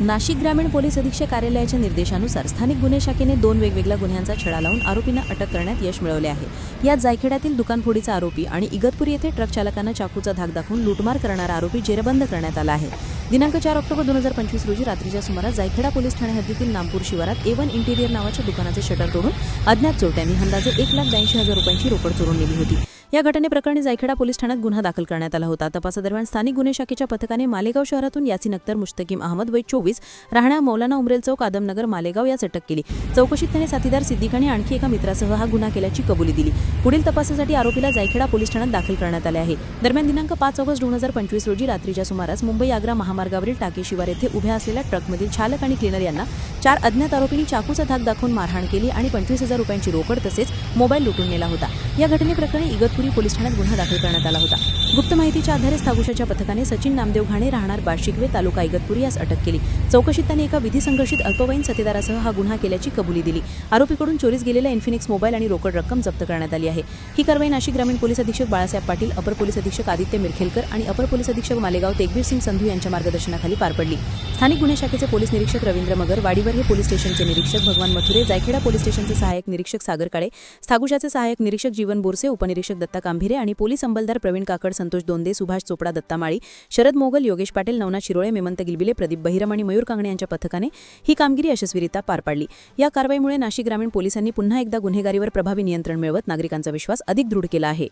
नाशिक ग्रामीण पोलीस अधीक्षक कार्यालयाच्या निर्देशानुसार स्थानिक गुन्हे शाखेने दोन वेगवेगळ्या गुन्ह्यांचा छडा लावून आरोपींना अटक करण्यात यश मिळवले आहे. यात जायखेड्यातील दुकानफोडीचा आरोपी आणि इगतपुरी येथे ट्रक चालकांना चाकूचा धाक दाखवून लुटमार करणारा आरोपी जेरबंद करण्यात आला आहे. दिनांक चार ऑक्टोबर दोन हजार पंचवीस रोजी रात्रीच्या सुमारास जायखेडा पोलीस ठाणे हद्दीतील नामपूर शिवारात ए वन इंटिरियर नावाच्या दुकानाचे शटर तोडून अज्ञात चोरट्यांनी अंदाजे एक लाख ब्याऐंशी हजार रुपयांची रोकड चोरून नेली होती. या घटनेप्रकरणी जायखेडा पोलीस ठाण्यात गुन्हा दाखल करण्यात आला होता. तपासादरम्यान स्थानिक गुन्हे शाखेच्या पथकाने मालेगाव शहरातून यासीन अख्तर मुश्तकीम अहमद वय चोवीस राहणा मौलाना उमरेल चौक आदमनगर मालेगाव यास अटक केली. चौकशीत त्याने साथीदार सिद्दीक आणि आणखी एका मित्रासह हा गुन्हा केल्याची कबुली दिली. पुढील तपासासाठी आरोपीला जायखेडा पोलीस ठाण्यात दाखल करण्यात आले आहे. दरम्यान दिनांक पाच ऑगस्ट दोन हजार पंचवीस रोजी रात्रीच्या सुमारास मुंबई आग्रा महामार्गावरील टाकी शिवार येथे उभ्या असलेल्या ट्रकमधील चालक आणि क्लिनर यांना चार अज्ञात आरोपींनी चाकूचा धाक दाखवून मारहाण केली आणि पंचवीस हजार रुपयांची रोकड तसेच मोबाईल लुटून नेला होता. या घटनेप्रकरणी इगतपुरी पोलीस ठाण्यात गुन्हा दाखल करण्यात आला होता. गुप्त माहितीच्या आधारे स्थागुशाच्या पथकाने सचिन नामदेव घाणे राहणार बार्शिकवे तालुका इगतपुरी यास अटक केली. चौकशीत त्यांनी एका विधी संघर्षित अल्पवयीन सतेदारासह हा गुन्हा केल्याची कबुली दिली. आरोपीकडून चोरीस गेलेला इन्फिनिक्स मोबाईल आणि रोकड रक्कम जप्त करण्यात आली आहे. ही कारवाई नाशिक ग्रामीण पोलीस अधीक्षक बाळासाहेब पाटील अपर पोलीस अधीक्षक आदित्य मिरखेलकर आणि अपर पोलीस अधीक्षक मालेगाव तेगबीर सिंग संधू यांच्या मार्गदर्शनाखाली पार पडली. स्थानिक गुन्हे शाखेचे पोलीस निरीक्षक रवींद्र मगर वाडीवर हे पोलीस स्टेशनचे निरीक्षक भगवान मथुरे जायखेडा पोलीस स्टेशनचे सहाय्यक निरीक्षक सागर काळे स्थागुशाचे सहाय्यक निरीक्षक जीवन बोरसे उपनिरीक्षक दत्ता कांभिरे आणि पोलीस अंमलदार प्रवीण काकड संतोष दोंदे सुभाष चोपडा दत्ता माळी शरद मोगल योगेश पाटील नवनाथ शिरोळे मेमंत गिलबिले प्रदीप बहिरम आणि मयूर कांगणे यांच्या पथकाने ही कामगिरी यशस्वीरित्या पार पाडली. या कारवाईमुळे नाशिक ग्रामीण पोलिसांनी पुन्हा एकदा गुन्हेगारीवर प्रभावी नियंत्रण मिळवत नागरिकांचा विश्वास अधिक दृढ केला आहे.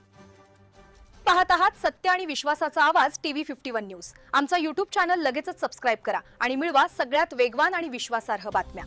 पाहत आहात सत्य आणि विश्वासाचा आवाज टीव्ही फिफ्टी वन न्यूज. आमचा युट्यूब चॅनल लगेचच सबस्क्राईब करा आणि मिळवा सगळ्यात वेगवान आणि विश्वासार्ह बातम्या.